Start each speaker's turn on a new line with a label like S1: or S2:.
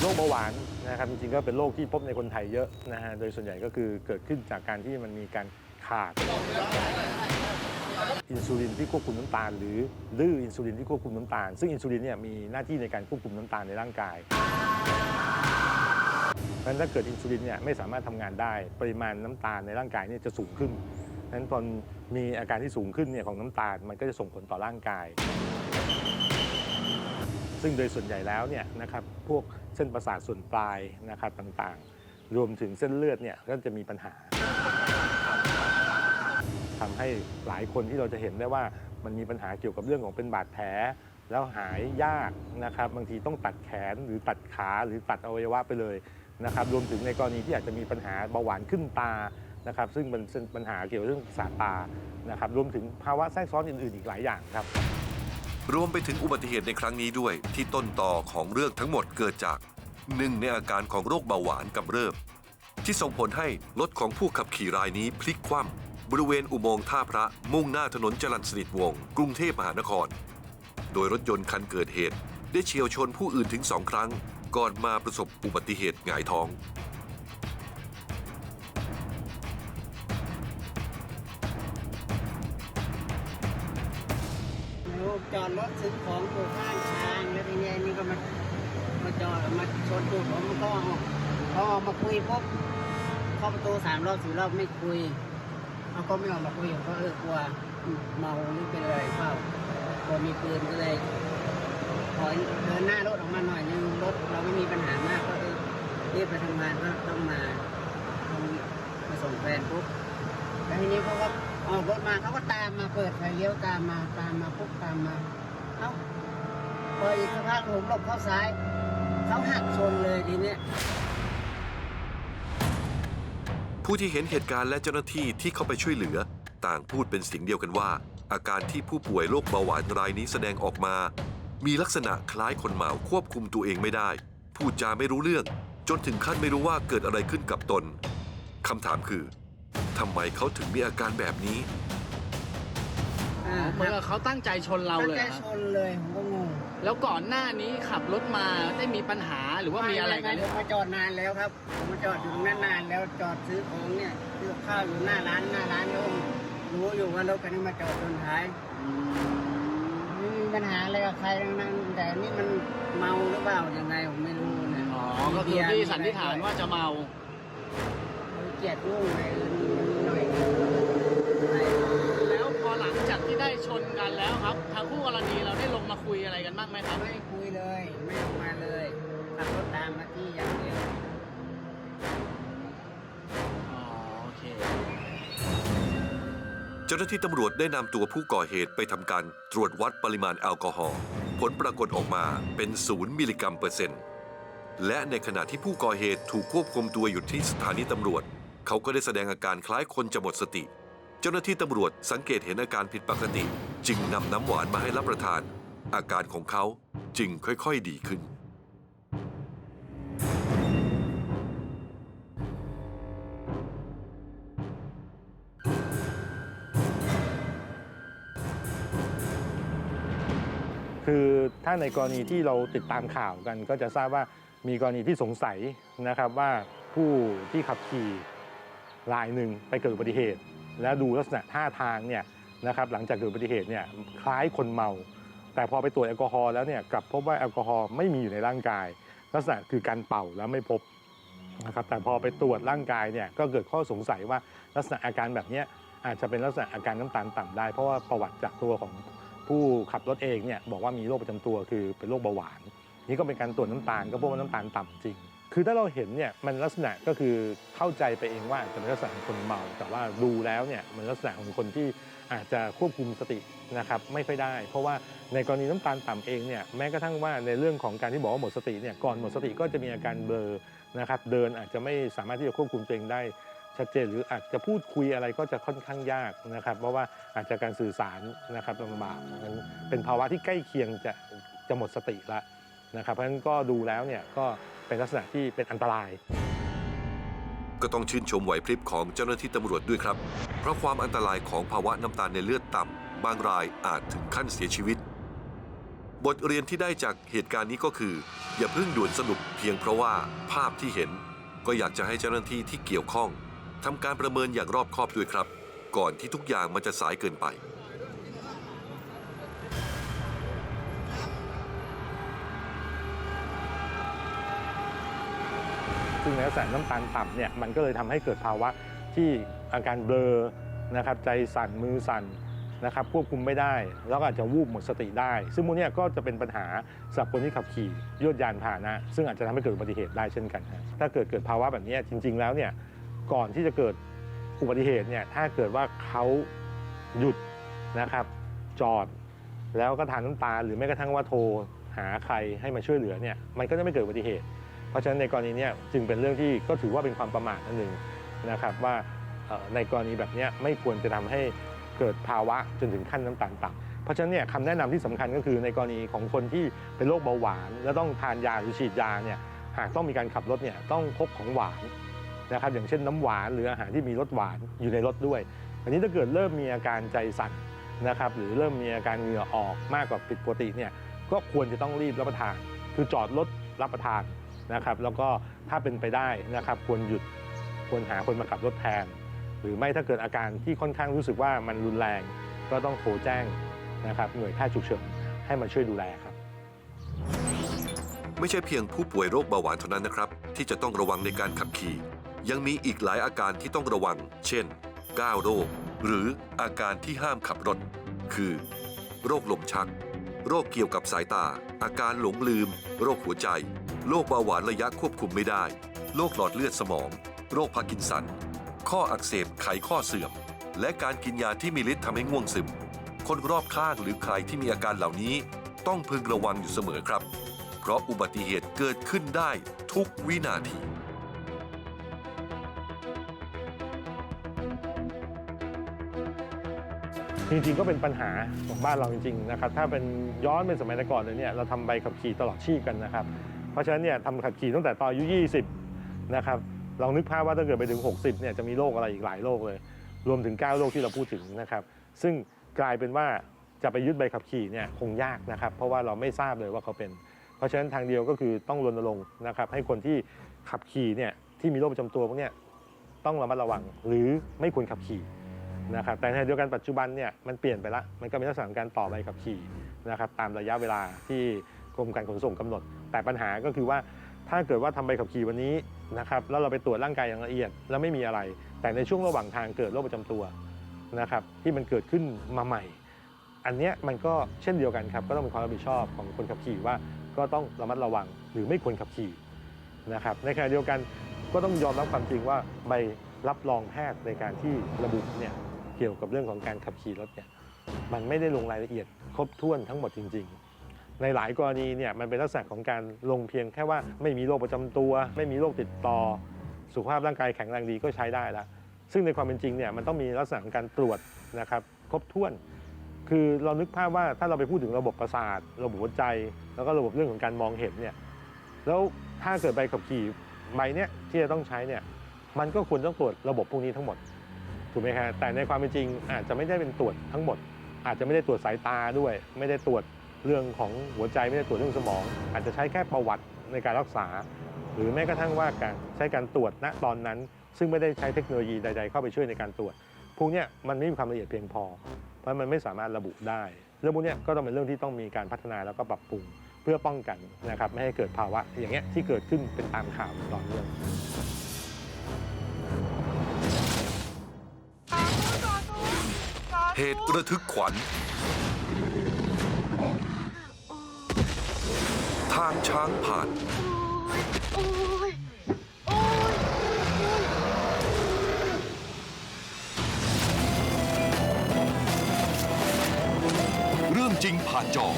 S1: โรคเบาหวานนะครับจริงๆก็เป็นโรคที่พบในคนไทยเยอะนะฮะโดยส่วนใหญ่ก็คือเกิดขึ้นจากการที่มันมีการขาด อินซูลินที่ควบคุมน้ำตาล หรือดื้ออินซูลินที่ควบคุมน้ำตาล ซึ่งอินซูลินเนี่ยมีหน้าที่ในการควบคุมน้ำตาลในร่างกายเพราะฉะนั้นถ้าเกิดอินซูลินเนี่ยไม่สามารถทำงานได้ ปริมาณน้ำตาลในร่างกายเนี่ยจะสูงขึ้นเพราะฉะนั้นตอนมีอาการที่สูงขึ้นเนี่ยของน้ำตาลมันก็จะส่งผลต่อร่างกาย ซึ่งโดยส่วนใหญ่แล้วเนี่ยนะครับพวกเส้นประสาทส่วนปลายนะครับต่างๆ รวมถึงเส้นเลือดเนี่ยก็จะมีปัญหาทำให้หลายคนที่เราจะเห็นได้ว่ามันมีปัญหาเกี่ยวกับเรื่องของเป็นบาดแผลแล้วหายยากนะครับบางทีต้องตัดแขนหรือตัดขาหรือตัดอวัยวะไปเลยนะครับรวมถึงในกรณีที่อาจจะมีปัญหาเบาหวานขึ้นตานะครับซึ่งเป็นปัญหาเกี่ยวกับเรื่องสายตานะครับรวมถึงภาวะแทรกซ้อนอื่น ๆ อีกหลายอย่างครับ
S2: รวมไปถึงอุบัติเหตุในครั้งนี้ด้วย ที่ต้นต่อของเรื่องทั้งหมดเกิดจากหนึ่งในอาการของโรคเบาหวานกำเริบ ที่ส่งผลให้รถของผู้ขับขี่รายนี้พลิกคว่ำบริเวณอุโมงค์ท่าพระมุ่งหน้าถนนจรัญสนิทวงศ์กรุงเทพมหานคร โดยรถยนต์คันเกิดเหตุ ได้เฉียวชนผู้อื่นถึงสองครั้ง ก่อนมาประสบอุบัติเหตุหงายท้อง
S3: รถซื้อของอยู่ข้างทางแล้วทีนี้นี่ก็มามาจอดมาชนตูดผมก็ออกพอออกมาคุยปุ๊บเข้าประตูสามรอบสี่รอบไม่คุยเขาก็ไม่ออกมาคุยผมก็เออกลัวเมาหรือเป็นอะไรเปล่ากลัวมีปืนก็เลยขอเดินหน้ารถออกมาหน่อยนึงรถเราไม่มีปัญหามากก็เออรีบไปทำงานก็ต้องมาต้องมาส่งแฟนปุ๊บแล้วทีนี้เขาก็ออกรถมาเขาก็ตามมาเปิดไฟเลี้ยวตามมาตามมาปุ๊บตามมา เอ้าพออีกสักพักผมหลบเข้าซ้าย เขาหักชนเลยทีเนี้ย
S2: ผู้ที่เห็นเหตุการณ์และเจ้าหน้าที่ที่เข้าไปช่วยเหลือ ต่างพูดเป็นเสียงเดียวกันว่า อาการที่ผู้ป่วยโรคเบาหวานรายนี้แสดงออกมา มีลักษณะคล้ายคนเมาควบคุมตัวเองไม่ได้ พูดจาไม่รู้เรื่อง จนถึงขั้นไม่รู้ว่าเกิดอะไรขึ้นกับตนคำถามคือทำไมเขาถึงมีอาการแบบนี้
S3: อ่า
S4: เหมือนกับเขาตั้งใจชนเราเลย
S3: ตั้งใจ
S4: เหรอ
S3: ช
S4: ครับ
S3: นเลยผมก็งง
S4: แล้วก่อนหน้านี้ขับรถมาได้มีปัญหาหรือว่ามีอะไรกัน
S3: ผมมาจอดนานแล้วครับผมมาจอดอยู่ตรงนั้นนานแล้วจอดซื้อของเนี่ยซื้อกับข้าวอยู่หน้าร้านหน้าร้านก็รู้อยู่ว่ารถคันนี้มาจอดชนท้ายไม่มีปัญหาอะไรกับใครทั้งนั้นแต่นี่มันเมาหรือเปล่ายังไงผมไม่รู้นะ
S4: อ๋อ ก็คือที่สันนิษฐานว่าจะเมา
S3: เกลียดลูกอะไรหน่อย
S4: แล้วพอหลังจากที่ได้ชนกันแล้วครับ ทางคู่กรณีเราได้ลงมาคุยอะไรกันบ้างไหมครับ
S3: ไม่คุยเลย ไม่ออกมาเลยขับรถตามมาที่อย่างเดียว
S4: อ๋อโอเค
S2: เจ้าหน้าที่ตำรวจได้นำตัวผู้ก่อเหตุไปทำการตรวจวัดปริมาณแอลกอฮอล์ผลปรากฏออกมาเป็นศูนย์มิลลิกรัมเปอร์เซ็นต์ และในขณะที่ผู้ก่อเหตุถูกควบคุมตัวอยู่ที่สถานีตำรวจ เขาก็ได้แสดงอาการคล้ายคนจะหมดสติ เจ้าหน้าที่ตำรวจสังเกตเห็นอาการผิดปกติ จึงนำน้ำหวานมาให้รับประทาน อาการของเขาจึงค่อยๆดีขึ้น
S1: คือถ้าในกรณีที่เราติดตามข่าวกัน ก็จะทราบว่ามีกรณีที่สงสัยนะครับว่าผู้ที่ขับขี่รายหนึ่งไปเกิดอุบัติเหตุ แล้วดูลักษณะท่าทางเนี่ยนะครับหลังจากเกิดอุบัติเหตุเนี่ยคล้ายคนเมา แต่พอไปตรวจแอลกอฮอล์แล้วเนี่ยกลับพบว่าแอลกอฮอล์ไม่มีอยู่ในร่างกาย ลักษณะคือการเป่าแล้วไม่พบนะครับแต่พอไปตรวจร่างกายเนี่ยก็เกิดข้อสงสัยว่าลักษณะอาการแบบนี้อาจจะเป็นลักษณะอาการน้ำตาลต่ำได้ เพราะว่าประวัติจากตัวของผู้ขับรถเองเนี่ยบอกว่ามีโรคประจำตัวคือเป็นโรคเบาหวาน นี่ก็เป็นการตรวจน้ำตาลก็พบว่าน้ำตาลต่ำจริง คือถ้าเราเห็นเนี่ยมันลักษณะก็คือเข้าใจไปเองว่าจะเป็นลักษณะของคนเมา แต่ว่าดูแล้วเนี่ยมันลักษณะของคนที่อาจจะควบคุมสตินะครับไม่ค่อยได้ เพราะว่าในกรณีน้ำตาลต่ำเองเนี่ยแม้กระทั่งว่าในเรื่องของการที่บอกว่าหมดสติเนี่ยก่อนหมดสติก็จะมีอาการเบลอนะครับเดินอาจจะไม่สามารถที่จะควบคุมตัวเองได้ชัดเจนหรืออาจจะพูดคุยอะไรก็จะค่อนข้างยากนะครับเพราะว่าอาจจะการสื่อสารนะครับลำบากมันเป็นภาวะที่ใกล้เคียงจะจะหมดสติละนะครับเพราะฉะนั้นก็ดูแล้วเนี่ยก็ เป็นลักษณะที่เป็นอันตราย
S2: ก็ต้องชื่นชมไหวพริบของเจ้าหน้าที่ตำรวจด้วยครับ เพราะความอันตรายของภาวะน้ำตาลในเลือดต่ำบางรายอาจถึงขั้นเสียชีวิต บทเรียนที่ได้จากเหตุการณ์นี้ก็คือ อย่าเพิ่งด่วนสรุปเพียงเพราะว่าภาพที่เห็น ก็อยากจะให้เจ้าหน้าที่ที่เกี่ยวข้องทำการประเมินอย่างรอบคอบด้วยครับ ก่อนที่ทุกอย่างมันจะสายเกินไป
S1: ซึ่งในลักษณะน้ำตาลต่ำเนี่ยมันก็เลยทำให้เกิดภาวะที่อาการเบลอนะครับใจสั่นมือสั่นนะครับควบคุมไม่ได้ แล้วก็อาจจะวูบหมดสติได้ ซึ่งพวกเนี้ยก็จะเป็นปัญหาสำหรับคนที่ขับขี่ยวดยานพาหนะ ซึ่งอาจจะทำให้เกิดอุบัติเหตุได้เช่นกันฮะถ้าเกิดเกิดภาวะแบบนี้จริง ๆ แล้วเนี่ยก่อนที่จะเกิดอุบัติเหตุเนี่ยถ้าเกิดว่าเขาหยุดนะครับจอดแล้วก็ทานน้ำตาหรือแม้กระทั่งว่าโทรหาใครให้มาช่วยเหลือเนี่ยมันก็จะไม่เกิดอุบัติเหตุ เพราะฉะนั้นในกรณีนี้จึงเป็นเรื่องที่ก็ถือว่าเป็นความประมาทอันหนึ่งนะครับว่าในกรณีแบบนี้ไม่ควรจะทำให้เกิดภาวะจนถึงขั้นน้ำตาลต่ำเพราะฉะนั้นเนี่ยคำแนะนำที่สำคัญก็คือในกรณีของคนที่เป็นโรคเบาหวาน แล้วต้องทานยาหรือฉีดยาเนี่ยหากต้องมีการขับรถเนี่ยต้องพกของหวานนะครับอย่างเช่นน้ำหวานหรืออาหารที่มีรสหวานอยู่ในรถด้วย อันนี้ถ้าเกิดเริ่มมีอาการใจสั่นนะครับหรือเริ่มมีอาการเหงื่อออกมากกว่าผิดปกติเนี่ยก็ควรจะต้องรีบรับประทาน คือจอดรถรับประทาน นะครับแล้วก็ถ้าเป็นไปได้นะครับควรหยุดควรหาคนมาขับรถแทน หรือไม่ถ้าเกิดอาการที่ค่อนข้างรู้สึกว่ามันรุนแรง ก็ต้องโทรแจ้งนะครับหน่วยแพทย์ฉุกเฉินให้มาช่วยดูแลครับ
S2: ไม่ใช่เพียงผู้ป่วยโรคเบาหวานเท่านั้นนะครับ ที่จะต้องระวังในการขับขี่ ยังมีอีกหลายอาการที่ต้องระวัง เช่นก้าวโรค หรืออาการที่ห้ามขับรถ คือ โรคลมชัก โรคเกี่ยวกับสายตา อาการหลงลืม โรคหัวใจ โรคเบาหวานระยะควบคุมไม่ได้ โรคหลอดเลือดสมอง โรคพาร์กินสัน ข้ออักเสบไขข้อเสื่อม และการกินยาที่มีฤทธิ์ทำให้ง่วงซึม คนรอบข้างหรือใครที่มีอาการเหล่านี้ ต้องพึงระวังอยู่เสมอครับ เพราะอุบัติเหตุเกิดขึ้นได้ทุกวินาที
S1: จริงๆก็เป็นปัญหาของบ้านเราจริงๆนะครับถ้าเป็นย้อนเป็นสมัยก่อนเลยเนี่ยเราทำใบขับขี่ตลอดชีพกันนะครับ เพราะฉะนั้นเนี่ยทำขับขี่ตั้งแต่ตอนอายุ 20 นะครับลองนึกภาพว่าถ้าเกิดไปถึง 60 เนี่ยจะมีโรคอะไรอีกหลายโรคเลย รวมถึง 9 โรคที่เราพูดถึงนะครับ ซึ่งกลายเป็นว่าจะไปยึดใบขับขี่เนี่ยคงยากนะครับ เพราะว่าเราไม่ทราบเลยว่าเขาเป็น เพราะฉะนั้นทางเดียวก็คือต้องรณรงค์นะครับให้คนที่ขับขี่เนี่ยที่มีโรคประจำตัวพวกเนี้ยต้องระมัดระวังหรือไม่ควรขับขี่นะครับแต่ในเดียวกันปัจจุบันเนี่ยมันเปลี่ยนไปละมันก็เป็นลักษณะของการต่อใบขับขี่นะครับตามระยะเวลาที่ กรมการขนส่งกำหนด แต่ปัญหาก็คือว่าถ้าเกิดว่าทำใบขับขี่วันนี้นะครับแล้วเราไปตรวจร่างกายอย่างละเอียด แล้วไม่มีอะไร แต่ในช่วงระหว่างทางเกิดโรคประจำตัวนะครับที่มันเกิดขึ้นมาใหม่ อันเนี้ยมันก็เช่นเดียวกันครับก็ต้องเป็นความรับผิดชอบของคนขับขี่ว่าก็ต้องระมัดระวังหรือไม่ควรขับขี่นะครับในขณะเดียวกันก็ต้องยอมรับความจริงว่าใบรับรองแพทย์ในการที่ระบุเนี่ยเกี่ยวกับเรื่องของการขับขี่รถเนี่ยมันไม่ได้ลงรายละเอียดครบถ้วนทั้งหมดจริง ๆ ในหลายกรณีเนี่ยมันเป็นลักษณะของการลงเพียงแค่ว่าไม่มีโรคประจำตัว ไม่มีโรคติดต่อ สุขภาพร่างกายแข็งแรงดีก็ใช้ได้ล้วซึ่งในความเป็นจริงเนี่ยมันต้องมีลักษณะของการตรวจนะครับครบถ้วน คือเรานึกภาพว่าถ้าเราไปพูดถึงระบบประสาท ระบบหัวใจ แล้วก็ระบบเรื่องของการมองเห็นเนี่ยแล้วถ้าเกิดใบขับขี่ใบเนี้ยที่จะต้องใช้เนี่ยมันก็ควรต้องตรวจระบบพวกนี้ทั้งหมดถูกไหมครับแต่ในความเป็นจริงอาจจะไม่ได้เป็นตรวจทั้งหมด อาจจะไม่ได้ตรวจสายตาด้วย ไม่ได้ตรวจ เรื่องของหัวใจไม่ได้ตรวจเรื่องสมอง อาจจะใช้แค่ประวัติในการรักษา หรือแม้กระทั่งว่าการใช้การตรวจณตอนนั้น ซึ่งไม่ได้ใช้เทคโนโลยีใด ๆ เข้าไปช่วยในการตรวจพวกเนี้ยมันไม่มีความละเอียดเพียงพอ เพราะมันไม่สามารถระบุได้เรื่องพวกนี้ก็ต้องเป็นเรื่องที่ต้องมีการพัฒนาแล้วก็ปรับปรุงเพื่อป้องกันนะครับไม่ให้เกิดภาวะอย่างเงี้ยที่เกิดขึ้นเป็นตามข่าวต่อเนื่อง
S2: เหตุระทึกขวัญางช้างผ่านเรื่องจริงผ่านจอ